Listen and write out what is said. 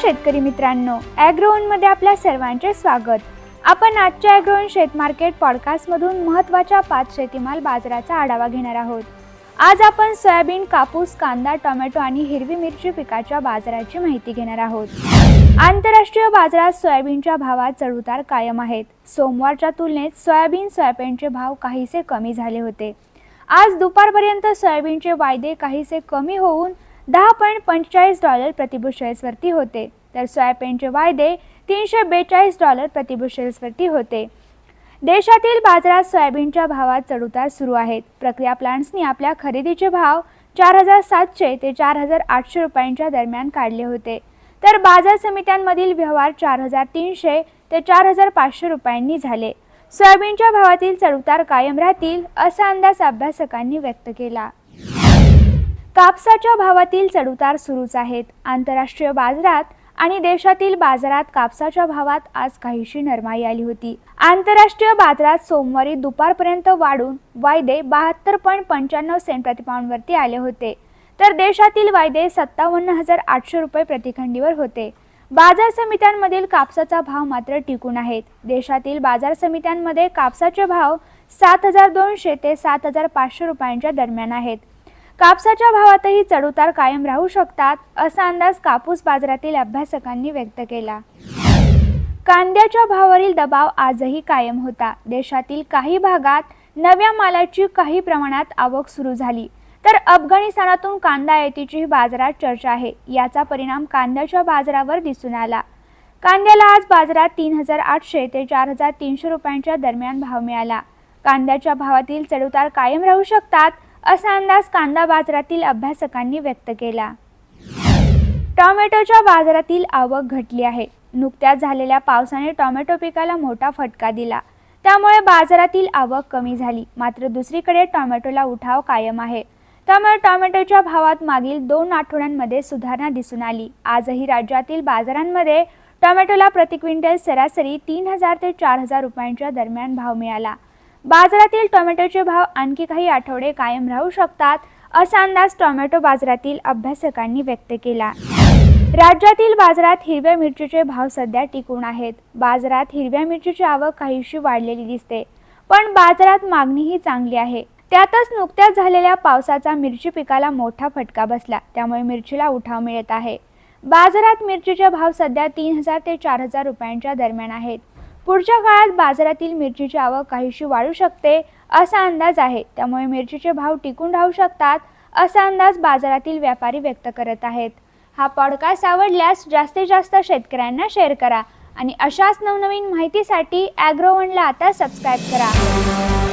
शेतकरी मित्रांनो मध्ये आपल्या सर्वांचे स्वागत. आपण आजच्या ॲग्रोवन शेत मार्केट पॉडकास्टमधून महत्त्वाच्या पाच शेतीमाल बाजाराचा आढावा घेणार आहोत. आज आपण सोयाबीन कापूस कांदा टोमॅटो आणि हिरवी मिरची पिकाच्या बाजाराची माहिती घेणार आहोत. आंतरराष्ट्रीय बाजारात सोयाबीनच्या भावात चढउतार कायम आहेत. सोमवारच्या तुलनेत सोयाबीन सोयाबीनचे भाव काहीसे कमी झाले होते. आज दुपारपर्यंत सोयाबीनचे वायदे काहीसे कमी होऊन दहा पॉईंट पंचेचाळीस डॉलर प्रतिबुशेल्सवरती होते. तर सोयाबीनचे वायदे तीनशे बेचाळीस डॉलर प्रतिबुशेल्सवरती होते. देशातील बाजारात सोयाबीनच्या भावात चढउतार सुरू आहेत. प्रक्रिया प्लांट्सनी आपल्या खरेदीचे भाव चार हजार सातशे ते चार हजार आठशे रुपयांच्या दरम्यान काढले होते. तर बाजार समित्यांमधील व्यवहार चार हजार तीनशे ते चार हजार पाचशे रुपयांनी झाले. सोयाबीनच्या भावातील चढउतार कायम राहतील असा अंदाज अभ्यासकांनी व्यक्त केला. कापसाच्या भावातील चढउतार सुरूच आहेत. आंतरराष्ट्रीय बाजारात आणि देशातील बाजारात कापसाच्या भावात आज काहीशी नरमाई आली होती. आंतरराष्ट्रीय बाजारात सोमवारी दुपारपर्यंत वाढून वायदे बहात्तर पॉईंट पंच्याण्णव सेंट प्रतिपाऊंडवरती आले होते. तर देशातील वायदे सत्तावन्न हजार आठशे रुपये प्रतिखंडीवर होते. बाजार समित्यांमधील कापसाचा भाव मात्र टिकून आहेत. देशातील बाजार समित्यांमध्ये कापसाचे भाव सात हजार दोनशे ते सात हजार पाचशे रुपयांच्या दरम्यान आहेत. कापसाच्या भावातही चढउतार कायम राहू शकतात असा अंदाज कापूस बाजारातील अभ्यासकांनी व्यक्त केला. कांद्याच्या भावावरील दबाव आजही कायम होता. देशातील काही भागात नव्या मालाची काही प्रमाणात आवक सुरू झाली. तर अफगाणिस्तानातून कांदा आयातीची बाजारात चर्चा आहे. याचा परिणाम कांद्याच्या बाजारावर दिसून आला. कांद्याला आज बाजारात तीन हजार आठशे ते चार हजार तीनशे रुपयांच्या दरम्यान भाव मिळाला. कांद्याच्या भावातील चढउतार कायम राहू शकतात असा अंदाज कांदा बाजारातील अभ्यासकांनी व्यक्त केला. टॉमॅटोच्या बाजारातील आवक घटली आहे. नुकत्याच झालेल्या पावसाने टोमॅटो पिकाला मोठा फटका दिला. त्यामुळे बाजारातील आवक कमी झाली. मात्र दुसरीकडे टोमॅटोला उठाव कायम आहे. त्यामुळे टोमॅटोच्या भावात मागील दोन आठवड्यांमध्ये सुधारणा दिसून आली. आजही राज्यातील बाजारांमध्ये टोमॅटोला प्रति क्विंटल सरासरी तीन हजार ते चार हजार रुपयांच्या दरम्यान भाव मिळाला. बाजारातील टोमॅटोचे भाव आणखी काही आठवडे कायम राहू शकतात असा अंदाज टोमॅटो बाजारातील अभ्यासकांनी व्यक्त केला. राज्यातील बाजारात हिरव्या मिरचीचे भाव सध्या टिकून आहेत. बाजारात हिरव्या मिरचीची आवक काहीशी वाढलेली दिसते पण बाजारात मागणीही चांगली आहे. त्यातच नुकत्याच झालेल्या पावसाचा मिरची पिकाला मोठा फटका बसला त्यामुळे मिरचीला उठाव मिळत आहे. बाजारात मिरचीचे भाव सध्या तीन हजार ते चार हजार रुपयांच्या दरम्यान आहेत. पुढच्या काळात बाजारातील मिरचीची आवक काहीशी वाढू शकते असा अंदाज आहे. त्यामुळे मिरचीचे भाव टिकून राहू शकतात असा अंदाज बाजारातील व्यापारी व्यक्त करत आहेत. हा पॉडकास्ट आवडल्यास जास्तीत जास्त शेतकऱ्यांना शेअर करा आणि अशाच नवनवीन माहितीसाठी ॲग्रोवनला आता सबस्क्राईब करा.